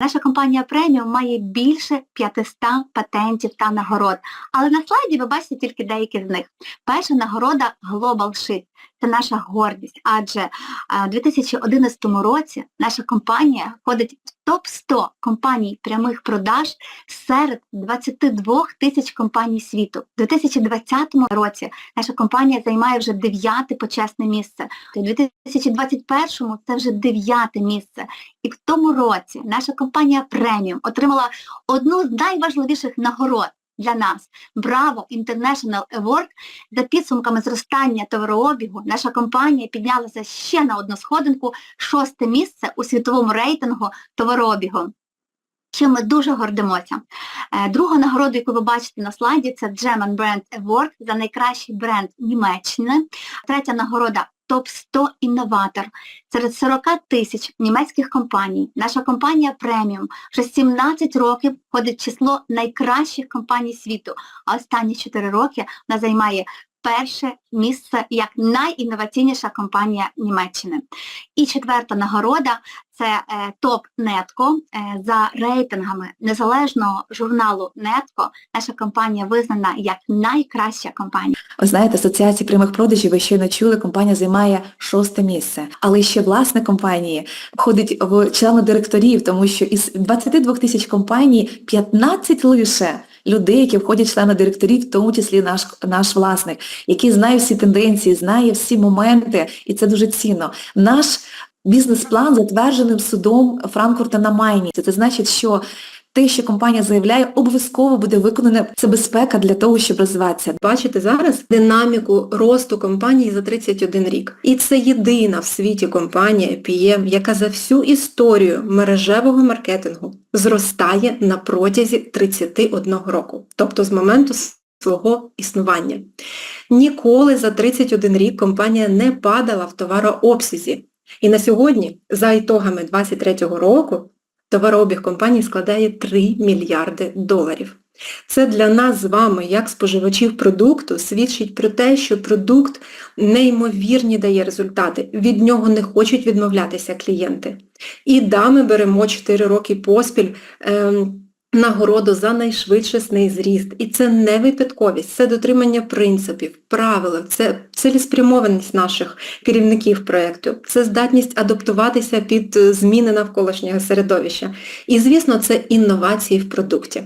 Наша компанія преміум має більше 500 патентів та нагород. Але на слайді ви бачите тільки деякі з них. Перша нагорода Global Shift. Це наша гордість, адже у 2011 році наша компанія входить в топ-100 компаній прямих продаж серед 22 тисяч компаній світу. У 2020 році наша компанія займає вже дев'яте почесне місце. У 2021 це вже дев'яте місце. І в тому році наша компанія преміум отримала одну з найважливіших нагород для нас Bravo International Award. За підсумками зростання товарообігу наша компанія піднялася ще на одну сходинку, шосте місце у світовому рейтингу товарообігу. Чим ми дуже гордимося. Е, Друга нагорода, яку ви бачите на слайді, це German Brand Award за найкращий бренд Німеччини. Третя нагорода топ-100 інноватор. Серед 40 тисяч німецьких компаній наша компанія преміум вже 17 років входить в число найкращих компаній світу, а останні 4 роки вона займає перше місце як найінноваційніша компанія Німеччини. І четверта нагорода це е, топ Нетко. Е, за рейтингами незалежного журналу Нетко наша компанія визнана як найкраща компанія. Ви знаєте, асоціації прямих продажів, ви щойно чули, компанія займає шосте місце. Але ще власник компанії входить в члени директорів, тому що із 22 тисяч компаній 15 лише людей, які входять члени директорів, в тому числі наш, наш власник, який знає всі тенденції, знає всі моменти, і це дуже цінно. Наш бізнес-план затвердженим судом Франкфурта на Майні. Це значить, що те, що компанія заявляє, обов'язково буде виконане. Це безпека для того, щоб розвиватися. Бачите зараз динаміку росту компанії за 31 рік. І це єдина в світі компанія PM, яка за всю історію мережевого маркетингу зростає на протязі 31 року, тобто з моменту свого існування. Ніколи за 31 рік компанія не падала в товарообсязі. І на сьогодні, за ітогами 2023 року, товарообіг компанії складає 3 мільярди доларів. Це для нас з вами, як споживачів продукту, свідчить про те, що продукт неймовірні дає результати. Від нього не хочуть відмовлятися клієнти. І да, ми беремо 4 роки поспіль ем, нагороду за найшвидшесний зріст. І це не випадковість, це дотримання принципів, правил, це цілеспрямованість наших керівників проєкту, це здатність адаптуватися під е, зміни навколишнього середовища. І, звісно, це інновації в продукті.